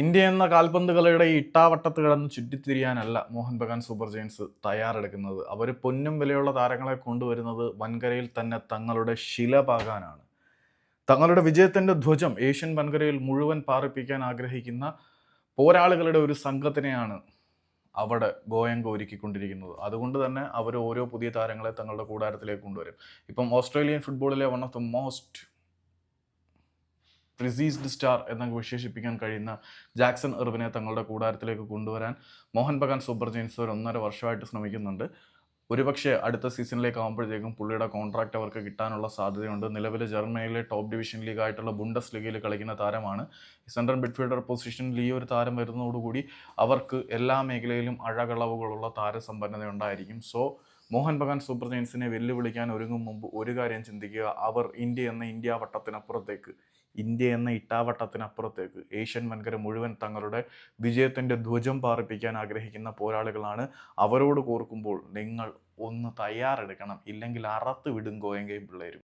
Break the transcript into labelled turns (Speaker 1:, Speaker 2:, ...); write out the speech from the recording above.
Speaker 1: India എന്ന കാൽപന്ത് കളിയുടെ ഈ ഇട്ടാവട്ടത്ത് കിടന്ന് ചുറ്റിത്തിരിയാനല്ല മോഹൻ ബഗാൻ സൂപ്പർ ജയൻസ് തയ്യാറെടുക്കുന്നത്. അവർ പൊന്നും വിലയുള്ള താരങ്ങളെ കൊണ്ടുവരുന്നത് വൻകരയിൽ തന്നെ തങ്ങളുടെ ശില പാകാനാണ്. തങ്ങളുടെ വിജയത്തിന്റെ ധ്വജം ഏഷ്യൻ വൻകരയിൽ മുഴുവൻ പാറിപ്പിക്കാൻ ആഗ്രഹിക്കുന്ന പോരാളികളുടെ ഒരു സംഘത്തിനെയാണ് അവിടെ ഗോയങ്ക ഒരുക്കിക്കൊണ്ടിരിക്കുന്നത്. അതുകൊണ്ട് തന്നെ അവർ ഓരോ പുതിയ താരങ്ങളെ തങ്ങളുടെ കൂടാരത്തിലേക്ക് കൊണ്ടുവരും. ഇപ്പം ഓസ്ട്രേലിയൻ ഫുട്ബോളിലെ one of the most received star എന്നൊക്കെ വിശേഷിപ്പിക്കാൻ കഴിയുന്ന ജാക്സൺ എർവിനെ തങ്ങളുടെ കൂടാരത്തിലേക്ക് കൊണ്ടുവരാൻ മോഹൻ ബഗാൻ സൂപ്പർ ജെയിൻസ് ഒരു ഒന്നര വർഷമായിട്ട് ശ്രമിക്കുന്നുണ്ട്. ഒരുപക്ഷെ അടുത്ത സീസണിലേക്ക് ആകുമ്പോഴത്തേക്കും പുള്ളിയുടെ കോൺട്രാക്റ്റ് അവർക്ക് കിട്ടാനുള്ള സാധ്യതയുണ്ട്. നിലവിൽ ജർമ്മനിയിലെ ടോപ്പ് ഡിവിഷൻ ലീഗ് ആയിട്ടുള്ള ബുണ്ടസ് ലീഗിൽ കളിക്കുന്ന താരമാണ്. സെൻട്രൽ മിഡ്ഫീൽഡർ പൊസിഷനിൽ ഈ ഒരു താരം വരുന്നതോടുകൂടി അവർക്ക് എല്ലാ മേഖലയിലും അഴകളവുകളുള്ള താരസമ്പന്നതയുണ്ടായിരിക്കും. സോ മോഹൻ ബഗാൻ സൂപ്പർ ജയൻസിനെ വെല്ലുവിളിക്കാൻ ഒരുങ്ങും മുമ്പ് ഒരു കാര്യം ചിന്തിക്കുക. അവർ ഇന്ത്യ എന്ന ഇന്ത്യ വട്ടത്തിനപ്പുറത്തേക്ക് ഇന്ത്യ എന്ന ഇട്ടാവട്ടത്തിനപ്പുറത്തേക്ക് ഏഷ്യൻ വൻകര മുഴുവൻ തങ്ങളുടെ വിജയത്തിന്റെ ധ്വജം പാറിപ്പിക്കാൻ ആഗ്രഹിക്കുന്ന പോരാളികളാണ്. അവരോട് കോർക്കുമ്പോൾ നിങ്ങൾ ഒന്ന് തയ്യാറെടുക്കണം. ഇല്ലെങ്കിൽ അറത്ത് വിടും ഗോയങ്കയും പിള്ളേരും.